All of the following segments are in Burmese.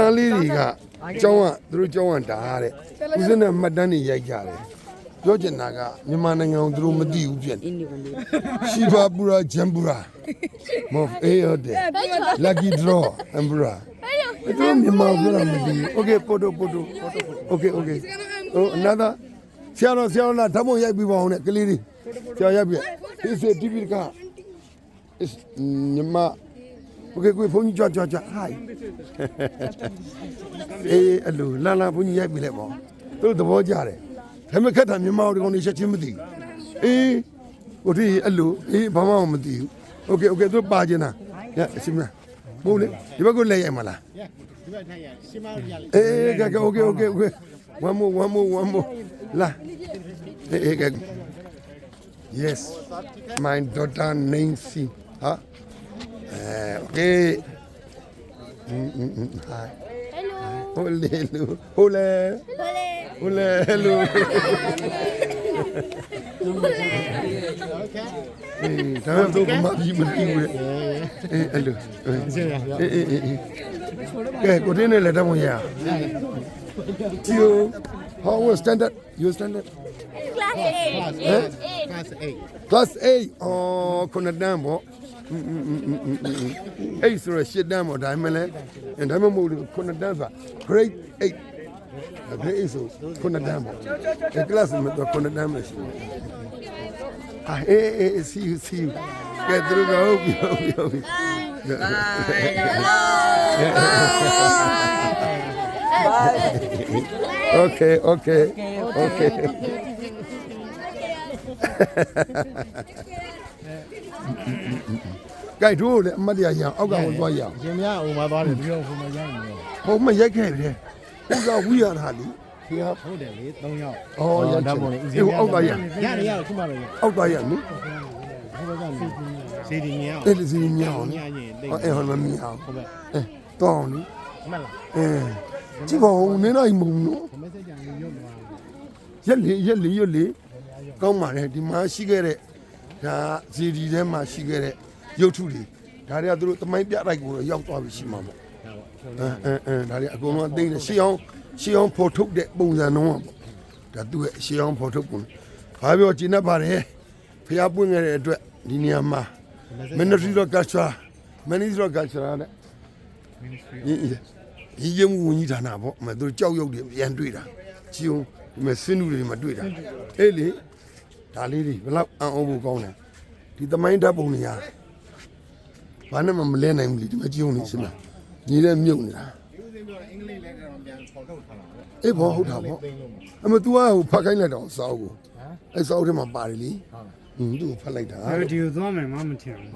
တန်းလေးတွေကကျောင်းကသူတို့ကျောင်းကဒါတဲ့ဦးစင်းနဲ့မှတ်တမ်းတွေရိုက်ကြတယ်ပြောချင်တာကမြန်မာနိုင်ငံကိုသူတို့မသိဘူးပြန်ရှိဘာပူရာဂျမ်ပူရာမော်အေးဟုတ်တယ် lucky draw အမ်ပူရာအဲ့ဒါမြန်မာပြောတာမသိဘူး okay photo photo okay okay ဟို another ဆရာတော်ဆရာတော်လာဓာတ်ပုံရိုက်ပြီးပါအောင်နဲ့ကလေးလေးဆရာရိုက်ပြီ this is typical is မြန်မာ Okay ကိုဖုန်းကြီးကြွကြွကြွ hi အေးအဲ့လိုလာလာဘုန်းကြီးရိုက်ပြီလေပေါ့သူတို့သဘောကျတယ်ဒါပေမဲ့ခက်တာမြန်မာတို့ကောင်တွေချက်ချင်းမသိဘူးအေးကိုဒီအဲ့လိုအေးဘာမှမသိဘူး Okay okay သူပါကျင်တာညအစီမလားမဟုတ်လေဒီဘက်ကလဲရိုက်မလား Yeah, ဒီဘက်ထိုင်ရရှင်းမရလေအေးကဲကဲ okay okay okay one more one more one more လာအေးအေးကဲ yes my daughter Nancy ဟာအဲ okay hi hello ole lu ole ole ole lu ole okay ဒါတော့ဘာမှမပြီးဘူးလေအေးအဲ့လိုအေးအေးအေးကဲကိုတင်းနဲ့လက်တော့မရ you how was standard you standard class 8 class 8 class 8 oh ခုနတန်းပေါ့ Eight or a shit down or diamond and diamond move to the dancer. Great eight. a great eight so kuna diamond. The class with the kuna diamond. Ah, hey, hey, see you, see you. Get through the hope, you hope, you hope. okay, okay, okay. okay. ကြိုက်တို့လေအမတ်တရားရအောင်အောက်ကဝင်သွားရအောင်ရှင်များဟိုမှာသွားတယ်ပြီးတော့ဟိုမှာရိုက်နေတယ်။ဟိုမရိုက်ခဲ့ပြီ။ဥကဝီရတာလေ။ဒီဟာဟုတ်တယ်လေ3ယောက်အော်ရိုက်ချဓာင်တ်ပုံလေး။ဒီဟိုအောက်သွားရအောင်ရတယ်ရခုမှလည်းရ။အောက်သွားရအောင်နော်ဟိုဘက်ကစီဒီမြေအောင်။အဲ့ဒီစီညောင်းညနော်ညင်တိ။အဲ့ဟောမမြင်အောင်ဟုတ်ပဲ။အဲတောင်းလေမှတ်လား။အဲကြည့်ပါဦးနင်းလိုက်မုံနော်မက်ဆေ့ချ်ညွတ်သွား။ရက်လေရက်လေရက်လေကောင်းပါလေဒီမှာရှိခဲ့တဲ့ ဒါဇီဒီထဲမှာရှိခဲ့တဲ့ရုပ်ထုတွေဒါတွေကသူတို့တမိုင်းပြတိုက်ကိုတော့ရောက်သွားပြီရှိမှာပေါ့တာပေါ့အဲအဲအဲဒါတွေအကုန်လုံးအသိနေရှေးအောင်ရှေးအောင်ဖော်ထုတ်တဲ့ပုံစံတော့ပေါ့ဒါသူ့ရဲ့ရှေးအောင်ဖော်ထုတ်ပုံဘာပြောကျင်တတ်ပါတယ်ဖျားပွင့်ခဲ့တဲ့အတွက်ဒီနေရာမှာ Ministry of Culture Ministry of Culture နဲ့ဒီဒီရုံဝင်ကြီးဌာနပေါ့မသူကြောက်ရွံ့တွေပြန်တွေ့တာချီအောင်ဒီမဲ့စင်းနူတွေမှာတွေ့တာအေးလေ ဒါလေးတွေဘလောက်အံ့ဩဖို့ကောင်းလဲဒီသမိုင်းဓာတ်ပုံတွေကဘာနဲ့မှမလဲနိုင်ဘူးလေဒီမှာကြည့်အောင်လေစမ်းလားညီလည်းမြုပ်နေတာအေးဘောဟုတ်တာပေါ့အမ तू ကဟိုဖတ်ခိုင်းလိုက်တော့စောက်ကိုအဲစောက်ထဲမှာပါတယ်လေဟင်းသူ့ကိုဖတ်လိုက်တာဗီဒီယိုသွားမယ်မမထင်ဘူး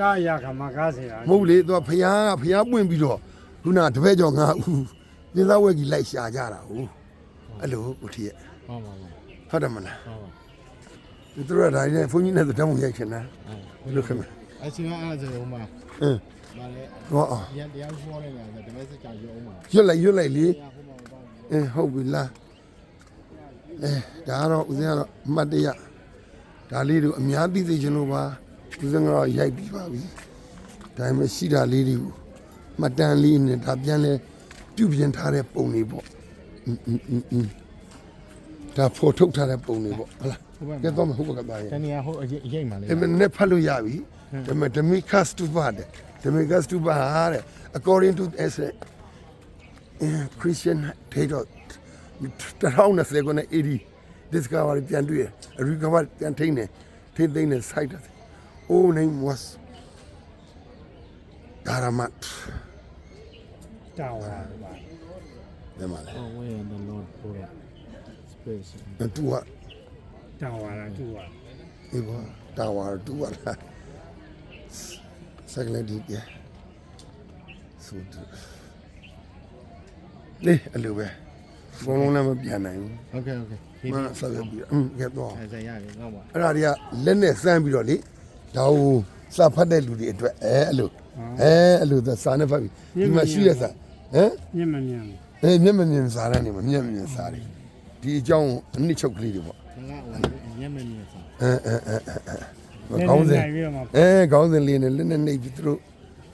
ကာရခမကားစရာမဟုတ်လေ तू ကဖျားဖျားပွင့်ပြီးတော့ခုနတပည့်ကျော်ငါဦးသင်္သာဝက်ကြီးလိုက်ရှာကြတာဟုတ်အဲ့လိုကိုထည့်ရမှန်ပါပါ ဟုတ်တယ်မလားဟုတ်ပါသူတို့ကဒါနဲ့ဘုန်းကြီးနဲ့သူတမ်းမရိုက်ချင်တာဘယ်လိုခင်မလဲအရှင်ကအဲ့ဒါဆိုဟိုမှာအင်းဗာလေဟောအောင်ရတရားဟောနေတာဆိုဒီမက်ဆေ့ချ်ရုံးမှာရွတ်လိုက်ရွတ်လိုက်လေဟိုမှာတော့အင်းဟုတ်ပြီလားအဲဒါကတော့ဦးဇင်းကတော့အမှတ်တရဒါလေးတို့အများသိသိချင်လို့ပါဦးဇင်းကတော့ရိုက်ပြီးပါပြီဒါပေမဲ့ရှိတာလေးတွေကိုမှတ်တမ်းလေးနဲ့ဒါပြန်လဲပြုပြင်ထားတဲ့ပုံတွေပေါ့အင်းအင်းအင်းအင်း ဒါဖော်ထုတ်ထားတဲ့ပုံတွေပေါ့ဟုတ်လားကဲတော့မဟုတ်ပါကပါရဲ့တနည်းဟိုအရေးမှလေအဲ့မနဲ့ဖတ်လို့ရပြီဒါပေမဲ့ Demicus to Bad Demicus to Bad according to as a uh, Christian date of 1020ခုနှစ်80 discovery ပြန်တွေ့ရ recover ပြန်ထိန်းတယ်ထိန်းသိမ်းတဲ့ site တယ် all name was Daramat တာဝါပါတယ်မလား Oh, where the Lord put it. Space. တူကတာဝါလားသူကဒီဘောတာဝါတူကလားစကလည်းဒီပြဆိုတူလေအလိုပဲဘုံလုံးလည်းမပြန်နိုင်ဘူး Okay, okay. မဆက်ရပြီးအင်းကဲတော့အဲ့ဒါရတယ်ငေါ့ပါအဲ့ဒါတွေကလက်နဲ့စမ်းပြီးတော့လေဒါဟိုစာဖတ်တဲ့လူတွေအတွက်အဲအဲ့လိုအဲအဲ့လိုသာစာနဲ့ဖတ်ပြီးဒီမှာရှိရစာဟမ်ညင်မမြင်အဲမျက်မမြင်စာတန်းနေမှာမျက်မမြင်စာတွေ ဒီအကြောင်းအနစ်ချုပ်ကလေးတွေပေါ့ဒါကဟိုညမနေစားအဲအဲအဲအဲဘူးခေါင်းစဉ်ပြီးတော့မှအဲခေါင်းစဉ်လေးနဲ့လက်နဲ့နှိပ်ပြီးသူတို့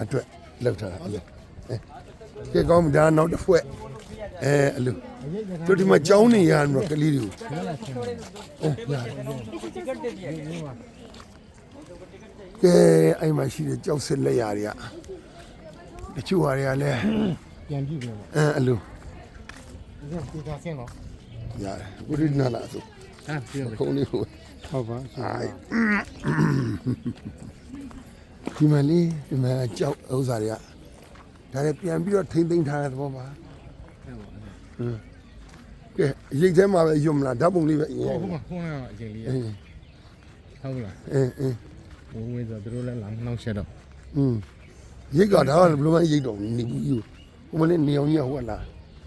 အတွက်လောက်ထားတာအဲ့လိုအဲကဲကောင်းပြီဒါနောက်တစ်ဖွဲ့အဲအဲ့လိုတို့ဒီမှာကြောင်းနေရတော့ကလေးတွေကိုကဲအဲ့မှာရှိတဲ့ကြောက်စစ်လက်ရာတွေကတချို့ဟာတွေကလည်းပြန်ကြည့်ပြန်အဲအဲ့လိုပါဒီကဆင်းတော့ ရတယ်ဘုရားနာလာဆိုဟာပြန်ပြီခုံးလေးကိုဟုတ်ပါအိုင်ဒီမလေးဒီမကြောက်ဥစ္စာတွေကဒါလည်းပြန်ပြီးတော့ထိမ့်သိမ်းထားတဲ့သဘောပါကဲရိတ်ထဲမှာပဲယွမလားဓာတ်ပုံလေးပဲအရင်ဟုတ်မှာခုနကအချိန်လေးအင်းဟုတ်လားအင်းအင်းဘိုးဝင်းဆိုသူတို့လည်းလာမနှောက်ရှက်တော့อืมရိတ်ကဒါကဘယ်လိုမှရိတ်တော့နေဘူးယူဟိုမလေးနေအောင်ကြီးဟုတ်လား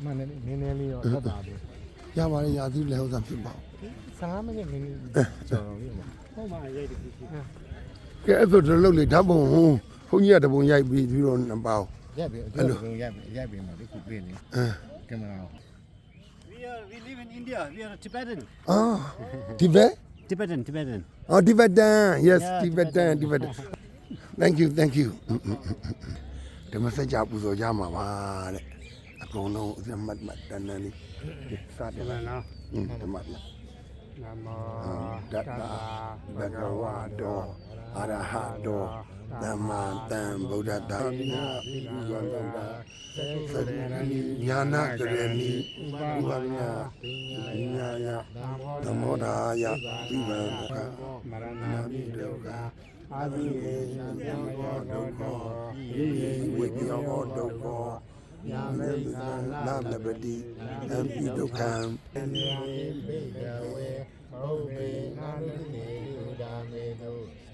မနည်းနည်းနည်းလေးတော့ဟုတ်ပါဘူး ရပါတယ်ရာသီလည်းဥစ္စာဖြစ်ပါ15မိနစ်မိနစ်ကျော်တော့ပြီပေါ့ဟုတ်ပါရိုက်တခုရှိကဲအဲ့ဆိုဒီလိုလေဓာတ်ပုံဘုန်းကြီးကတပုံရိုက်ပြီးပြီးတော့နှစ်ပေါင်းရက်ပြီအဲ့လိုရက်ပြီရက်ပြီမှာဒီခုပြင်နေအင်းကင်မရာ We are we live in India. We are Tibetan. အာဒီဘက် Tibetan, Tibetan. Oh, Tibetan. Yes, Yeah, Tibetan, Tibetan. Tibetan. Thank you, thank you. ဓမ္မစကြာပူဇော်ကြမှာပါတဲ့အ ကုန်လုံးအမတ်မတ်တန်တန်လေးစတဒီယ်မှာလားနော်อืมဓမ္မလားနမောတတ္တဘဂဝါတောအရဟတောသမ္မာတံဗုဒ္ဓတာမိနာပိပုဇောတောတာသတိညာနာကရဏီဥပဒနာပညာယသမောဓာယဣဗံကမရဏနာမိဒုက္ခအာဇိကေယံယံဘောဒုက္ခောယေယေဝိပိယောဒုက္ခော ယာမေသနာလပတိအပိဒုက္ခံဘေကဝေဘုဗေနာတိနေဥဒါမေတု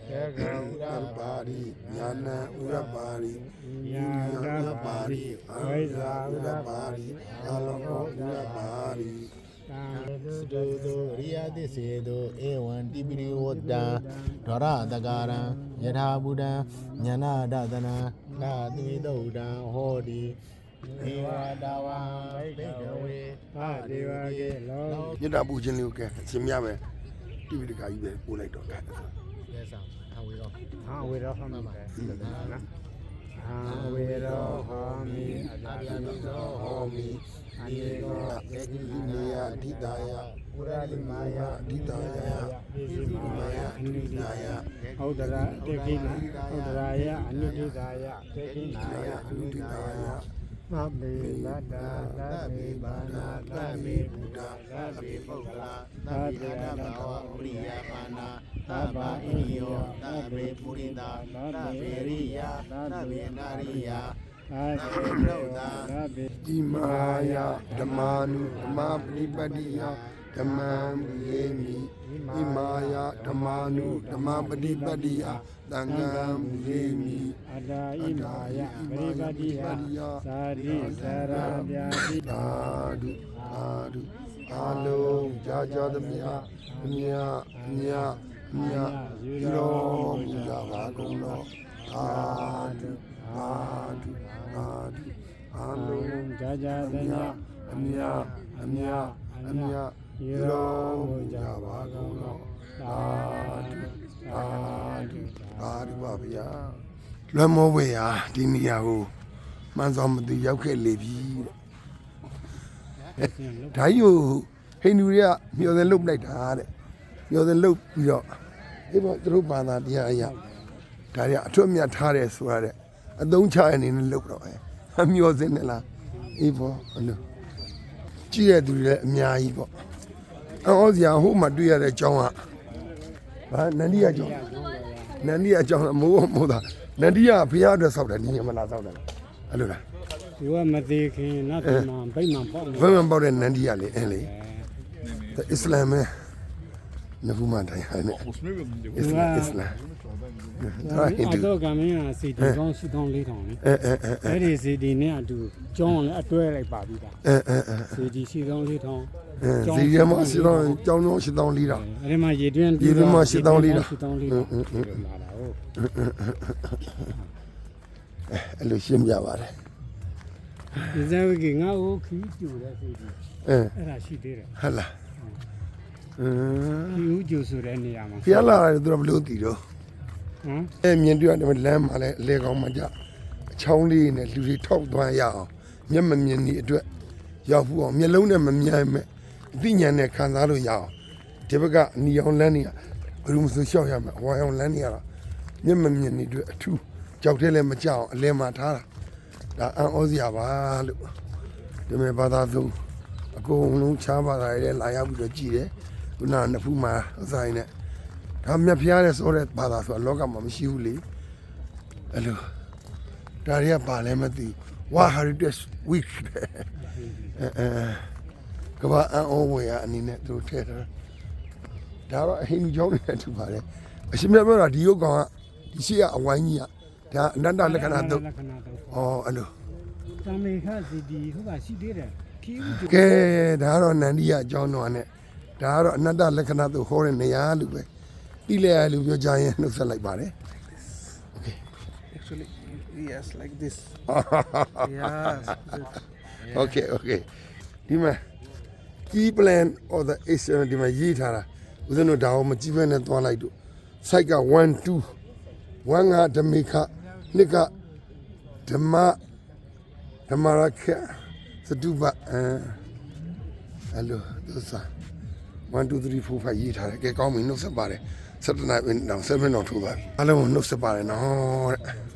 သေကဥဥဒရပါရိညာဏဥရပါရိညာတပါရိဝိဇာဥရပါပါရိအာလောကောဥရပါရိတံစတုသောရိယသစ္စေသောဧဝံတိပိရိဝတ္တံဒရတကာရံယထာဘူတံညာနာဒသနံနာတိတုဒ္ဒံဟောတိ ဧဝတဝံဘေကဝေသာဒေဝကေလောမြတ်တာပူခြင်းလေးကိုကဲအရှင်မြတ်ပဲတိပိဋကကြီးပဲပို့လိုက်တော့ကဲရဲဆောင်အဝေရောဟာဝေရောဟောမိပဲနော်ဟာဝေရောဟောမိအတ္တပိသောဟောမိအန္တေကောသေကိနေယအဓိတာယပုရလိမာယအဓိတာယပိစိမာယအနိတိနာယဟုတ်တရာတေကိနာဟုတ်တရာယအနိတိတာယတေကိနာယအနိတိတာယ သဗ္ဗေလတ္တာသဗ္ဗေဘာနာသဗ္ဗေဘုဒ္ဓသဗ္ဗေပုဂ္ဂလာသဗ္ဗေရတ္တဝပရိယပါဏာသဗ္ဗဣရိယောသဗ္ဗေပုရိသသဗ္ဗေရိယသဗ္ဗေနာရိယသဗ္ဗေဒုဒ္ဒသဗ္ဗေဣမာယဓမ္မာနုဓမ္မပฏิပတ္တိယဓမ္မံယေမိဣမာယဓမ္မာနုဓမ္မပฏิပတ္တိယ သံဃံယေမိအတ္တာဣမာယပရိပတ္တိယသာတိသရဗျာတိသာဓုသာဓုအာလုံးကြာကြာသမျှအမြအမြအမြယူတော်မူကြပါကုန်သောသာဓုသာဓုသာဓုအာလုံးကြာကြာသညအမြအမြအမြယူတော်မူကြပါကုန်သောသာဓုသာဓု သာဓုပါဗျာလွမ်းမောဝေဟာဒီနေရာကိုမှန်စွာမသိရောက်ခဲ့လေပြီတဲ့ဒါကြီးကိုဟိန္ဒူတွေကမျောတယ်လုတ်လိုက်တာတဲ့မျောတယ်လုတ်ပြီးတော့ဒီဘောသူတို့ဘာသာတရားအရာဒါတွေကအထွတ်အမြတ်ထားတယ်ဆိုရတဲ့အသုံးချရအနေနဲ့လုတ်တော့အဲအမျောစင်းနဲ့လားအေးဘောအလို့ကြည့်ရသူတွေလည်းအများကြီးပေါ့အော်စရာဟိုမှာတွေ့ရတဲ့အကြောင်းကဘာနန္ဒီယာကြောင့် နန္ဒီယာကြောင့်မိုးမိုးတာနန္ဒီယာဘုရားအတွက်ဆောက်တယ်ဒီညမလားဆောက်တယ်အဲ့လိုလားဒီကမသေးခင်နတ်ပြည်မှာဗိမာန်ပေါ့နေဘယ်မှာပေါက်တဲ့နန္ဒီယာလေအဲလေအစ္စလာမ်ပဲ နဖူးမတိုင်းဟာနဲ့အစ္စလာမ်အစ္စလာမ်ဒါဟိန္ဒူအတော့ကမင်းကစီတီကောင်းရှိကောင်းလေးထောင်လေအဲအဲအဲအဲအဲ့ဒီစီတီနဲ့အတူကျောင်းလည်းအတွဲလိုက်ပါပြီးသားအဲအဲအဲစီတီရှိကောင်းလေးထောင်စီရမစီတော့ကြောင်းတော့ရှင်းတောင်းလေးတာအဲ့ဒီမှာရေတွင်းရေတွင်းမှာရှစ်တောင်းလေးတာရှစ်တောင်းလေးတာလာတာဟုတ်အဲ့လိုရှင်းပြပါတယ်ဒီဇဝကငါ့ကိုခီးကျူတဲ့စီတီအဲအဲ့ဒါရှိသေးတယ်ဟတ်လား အင်းခီးဦးကျူဆိုတဲ့နေရာမှာဖျက်လာတယ်သူတို့ဘလို့တည်တော့ဟမ်အဲမြင်တွေ့ရတယ်လမ်းမှာလည်းအလေကောင်းမှကြအချောင်းလေးနဲ့လူတွေထောက်သွားရအောင်မျက်မမြင်ဒီအတွက်ရောက်ဖို့အောင်မျက်လုံးနဲ့မမြင်မဲ့အသိဉာဏ်နဲ့ခံစားလို့ရအောင်ဒီဘက်ကအနီအောင်လမ်းတွေကဘယ်လိုမှဆိုရှောက်ရမှာဝါအောင်လမ်းတွေကတော့မျက်မမြင်ဒီအတွက်အထူးကြောက်တဲ့လည်းမကြောက်အောင်အလင်းမှာထားတာဒါအံ့ဩစရာပါလို့ဒီမဲ့ဘာသာသူအကုန်လုံးချားပါတာတွေလာရောက်ပြီးတော့ကြည်တယ် ခုနကနှစ်ဖူးမှာအဆိုင်နဲ့ဒါမြတ်ဖျားတဲ့ဆိုတဲ့ဘာသာဆိုတာလောကမှာမရှိဘူးလေအဲ့လိုဒါတွေကပါလဲမသိဝါ heritage week အဲအဲကဘာအန်အောဝေရအနေနဲ့သူတို့ထည့်ထားတာဒါတော့အဟိန်ကြောင်းနဲ့တူပါတယ်အရှင်မြတ်ပြောတာဒီရုပ်ကောင်ကဒီရှိကအဝိုင်းကြီးကဒါအနတ္တလက္ခဏာတော့လက္ခဏာတော့ဩအဲ့လိုတမေခစီဒီဟုတ်ပါရှိသေးတယ်ခီးဦးကဲဒါကတော့နန္ဒီယအကြောင်းတော်နဲ့ ဒါကတော့အနတ္တလက္ခဏာသူဟောတဲ့နေရာလို့ပဲတိလေရလို့ပြောကြရင်နှုတ်ဆက်လိုက်ပါတယ် Actually, yes, like this. yes. okay okay ဒီမှာ key plan or the action ဒီမှာရေးထားတာဦးဇင်းတို့ဒါအောင်မကြည့်ဘဲနဲ့သွားလိုက်တို့ site က1 2 1ကဓမေခနှစ်ကဓမ္မဓမ္မရခစတုပအဲအဲ့လိုသူစား 1 2 3 4 5ရေးထားတယ်ကဲကောင်းပြီနှုတ်ဆက်ပါတယ်17နိုင်တော့7တော့ထိုးပါပြီအားလုံးကိုနှုတ်ဆက်ပါတယ်နော်တဲ့